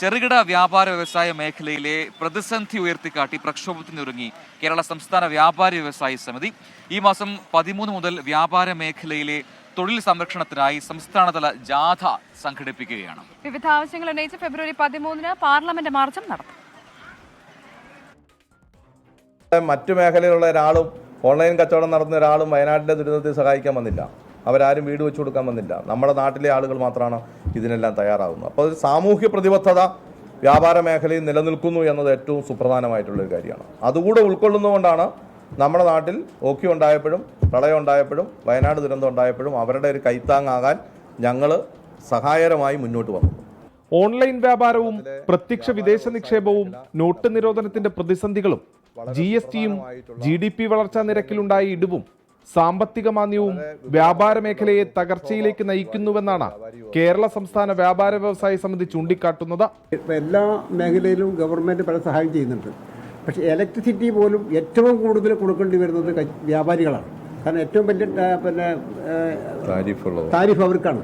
ചെറുകിട വ്യാപാര വ്യവസായ മേഖലയിലെ പ്രതിസന്ധി ഉയർത്തിക്കാട്ടി പ്രക്ഷോഭത്തിനൊരുങ്ങി കേരള സംസ്ഥാന വ്യാപാരി വ്യവസായി സമിതി. ഈ മാസം പതിമൂന്ന് മുതൽ വ്യാപാര മേഖലയിലെ തൊഴിൽ സംരക്ഷണത്തിനായി സംസ്ഥാനതല ജാഥ സംഘടിപ്പിക്കുകയാണ്. വിവിധ ആവശ്യങ്ങൾ ഉന്നയിച്ച് ഫെബ്രുവരി പതിമൂന്നിന് പാർലമെന്റ് മാർച്ചും നടത്തും മറ്റു മേഖലയിലുള്ള ഒരാളും ഓൺലൈൻ കച്ചവടം നടത്തുന്ന ഒരാളും വയനാട്ടിലെ ദുരിതത്തിൽ സഹായിക്കാൻ വന്നില്ല. അവരാരും വീട് വെച്ചു കൊടുക്കാൻ വന്നില്ല. നമ്മുടെ നാട്ടിലെ ആളുകൾ മാത്രമാണ് ഇതിനെല്ലാം തയ്യാറാകുന്നു അപ്പോൾ ഒരു സാമൂഹ്യ പ്രതിബദ്ധത വ്യാപാര മേഖലയിൽ നിലനിൽക്കുന്നു എന്നത് ഏറ്റവും സുപ്രധാനമായിട്ടുള്ളൊരു കാര്യമാണ്. അതുകൂടെ ഉൾക്കൊള്ളുന്നതുകൊണ്ടാണ് നമ്മുടെ നാട്ടിൽ ഓക്കി ഉണ്ടായപ്പോഴും പ്രളയം ഉണ്ടായപ്പോഴും വയനാട് ദുരന്തം ഉണ്ടായപ്പോഴും അവരുടെ ഒരു കൈത്താങ്ങാകാൻ ഞങ്ങൾ സഹായകരമായി മുന്നോട്ട് വന്നത് ഓൺലൈൻ വ്യാപാരവും പ്രത്യക്ഷ വിദേശ നിക്ഷേപവും നോട്ട് നിരോധനത്തിന്റെ പ്രതിസന്ധികളും ജി എസ് ടിയും ജി ഡി പി വളർച്ചാ നിരക്കിലുണ്ടായ ഇടിവും സാമ്പത്തിക മാന്ദ്യവും വ്യാപാര മേഖലയെ തകർച്ചയിലേക്ക് നയിക്കുന്നുവെന്നാണ് കേരള സംസ്ഥാന വ്യാപാര വ്യവസായ സമിതി ചൂണ്ടിക്കാട്ടുന്നത്. എല്ലാ മേഖലയിലും ഗവൺമെന്റ് പല സഹായം ചെയ്യുന്നുണ്ട്. പക്ഷേ ഇലക്ട്രിസിറ്റി പോലും ഏറ്റവും കൂടുതൽ കൊടുക്കേണ്ടി വരുന്നത് വ്യാപാരികളാണ്. കാരണം ഏറ്റവും വലിയ പിന്നെ താരിഫ് അവർക്കാണ്.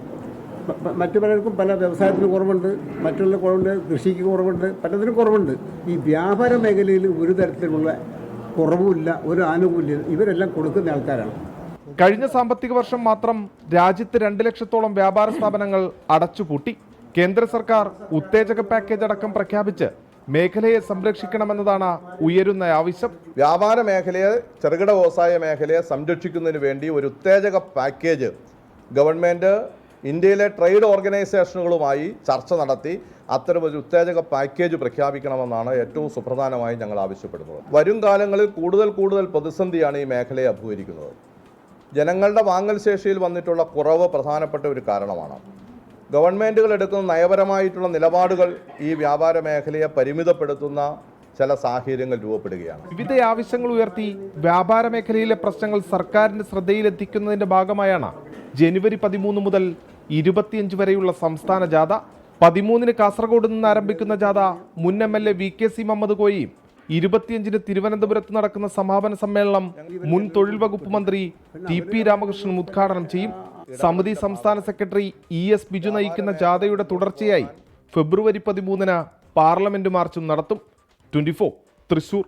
മറ്റു പലർക്കും പല വ്യവസായത്തിന് കുറവുണ്ട്. മറ്റുള്ള കുറവുണ്ട് കൃഷിക്ക് കുറവുണ്ട് പലതിനും കുറവുണ്ട്. ഈ വ്യാപാര മേഖലയിൽ ഒരു തരത്തിലുള്ള കുറവുമില്ല ഒരു ആനുകൂല്യം ഇവരെല്ലാം കൊടുക്കുന്ന ആൾക്കാരാണ്. കഴിഞ്ഞ സാമ്പത്തിക വർഷം മാത്രം രാജ്യത്ത് രണ്ട് ലക്ഷത്തോളം വ്യാപാര സ്ഥാപനങ്ങൾ അടച്ചുപൂട്ടി. കേന്ദ്ര സർക്കാർ ഉത്തേജക പാക്കേജ് അടക്കം പ്രഖ്യാപിച്ച് മേഖലയെ സംരക്ഷിക്കണമെന്നതാണ് ഉയരുന്ന ആവശ്യം. വ്യാപാര മേഖലയെ ചെറുകിട വ്യവസായ മേഖലയെ സംരക്ഷിക്കുന്നതിന് വേണ്ടി ഒരു ഉത്തേജക പാക്കേജ് ഗവൺമെന്റ് ഇന്ത്യയിലെ ട്രേഡ് ഓർഗനൈസേഷനുകളുമായി ചർച്ച നടത്തി അത്തരമൊരു ഉത്തേജക പാക്കേജ് പ്രഖ്യാപിക്കണമെന്നാണ് ഏറ്റവും സുപ്രധാനമായി ഞങ്ങൾ ആവശ്യപ്പെടുന്നത്. വരും കാലങ്ങളിൽ കൂടുതൽ കൂടുതൽ പ്രതിസന്ധിയാണ് ഈ മേഖലയെ അഭിമുഖീകരിക്കുന്നത്. ജനങ്ങളുടെ വാങ്ങൽ ശേഷിയിൽ വന്നിട്ടുള്ള കുറവ് പ്രധാനപ്പെട്ട ഒരു കാരണമാണ്. ഗവൺമെന്റുകൾ എടുക്കുന്ന നയപരമായിട്ടുള്ള നിലപാടുകൾ ഈ വ്യാപാര മേഖലയെ പരിമിതപ്പെടുത്തുന്ന ചില സാഹചര്യങ്ങൾ രൂപപ്പെടുകയാണ്. വിവിധ ആവശ്യങ്ങൾ ഉയർത്തി വ്യാപാര മേഖലയിലെ പ്രശ്നങ്ങൾ സർക്കാരിന്റെ ശ്രദ്ധയിലെത്തിക്കുന്നതിന്റെ ഭാഗമായാണ് ജനുവരി പതിമൂന്ന് മുതൽ ഇരുപത്തിയഞ്ച് വരെയുള്ള സംസ്ഥാന ജാഥ പതിമൂന്നിന് കാസർഗോഡ് നിന്ന് ആരംഭിക്കുന്ന ജാഥ മുൻ M L A V K C Muhammad കോയിയും ഇരുപത്തിയഞ്ചിന് തിരുവനന്തപുരത്ത് നടക്കുന്ന സമാപന സമ്മേളനം മുൻ തൊഴിൽ വകുപ്പ് മന്ത്രി ടി പി രാമകൃഷ്ണൻ ഉദ്ഘാടനം ചെയ്യും. സമിതി സംസ്ഥാന സെക്രട്ടറി ഇ എസ് ബിജു നയിക്കുന്ന ജാഥയുടെ തുടർച്ചയായി ഫെബ്രുവരി പതിമൂന്നിന് പാർലമെന്റ് മാർച്ചും നടത്തും. ട്വന്റി തൃശൂർ.